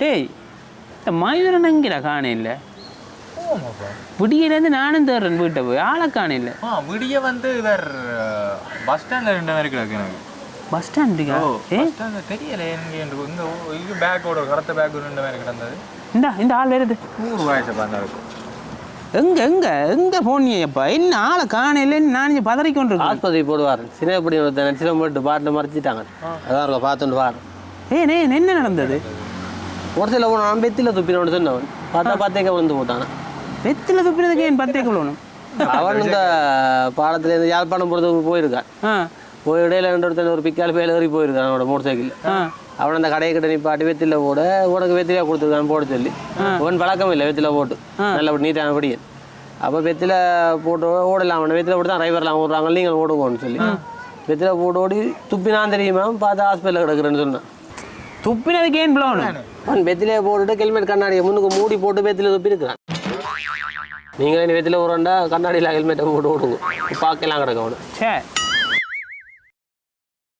டேய் இந்த மயூரன் எங்கடா காண இல்லை. விடியிலேருந்து நானும் தேடுறேன் வீட்டை போய். ஆளை காண இல்லை. ஆ விடிய வந்து இவர் பஸ் ஸ்டாண்ட்ல ரெண்டு பேர் கிடக்கு எனக்கு பஸ் ஸ்டாண்டுக்கா ஏ தெரியல எங்க இந்த இங்க இது பேக்கோட கருத்த பேக் ரெண்டு பேர் கிடந்தது. இந்தா இந்த ஆள் வருது. நூறு வயசு பார்த்தாரு எங்க எங்க எங்க போனியப்பா என்ன ஆளை காண இல்லைன்னு நான் இங்கே பதறிக்கொண்டு இருக்கேன் ஆஸ்பத்திரி போடுவார். சின்னப்படி ஒருத்தன் நச்சிரம் போட்டு பாட்டில் மறைச்சிட்டாங்க. அதான் இருக்க பார்த்துட்டு பாரு ஏ நே என்ன நடந்தது? ஒரு சில போனான் பெத்தில துப்பினவன் சொன்னவன் பார்த்தா பார்த்தேக்க விழுந்து போட்டான் வெத்தில துப்பினதுக்கு ஏன் பத்தே கொள்ளணும் அவன் இந்த பாலத்துலேருந்து யாழ்ப்பாணம் போகிறதுக்கு போயிருக்கான் போய் இடையில ரெண்டு ஒரு பிக்கால் பேல ஏறி போயிருக்கான் அவனோட மோட்டர் சைக்கிள் அவன் அந்த கடையை கிட்ட நிப்பாட்டி வெத்தில போட உனக்கு வெத்திலையா கொடுத்துருக்கான் போட சொல்லி அவன் பழக்கம் இல்லை வெத்தில போட்டு நல்ல நீட்டான படியன் அப்போ வெத்தில போட்டு ஓடலாம் அவனை வெத்தில போட்டு தான் டிரைவர்லாம் ஓடுறாங்க நீங்கள் ஓடுங்கன்னு சொல்லி வெத்தில போட்டு ஓடி துப்பினான் தெரியுமா பார்த்து ஹாஸ்பிட்டலில் கிடக்குறேன்னு சொன்னான் துப்பினதுக்கு ஏன் பிளவணும் அவன் வெத்திலையை போட்டுட்டு ஹெல்மெட் கண்ணாடியை முன்னுக்கு மூடி போட்டு வெத்தில துப்பி இருக்கிறான் நீங்களே வெத்தில போகிறோண்டா கண்ணாடியில் ஹெல்மெட்டை போட்டு ஓடுங்க. பார்க்கலாம் கிடக்கும் அவனு. சே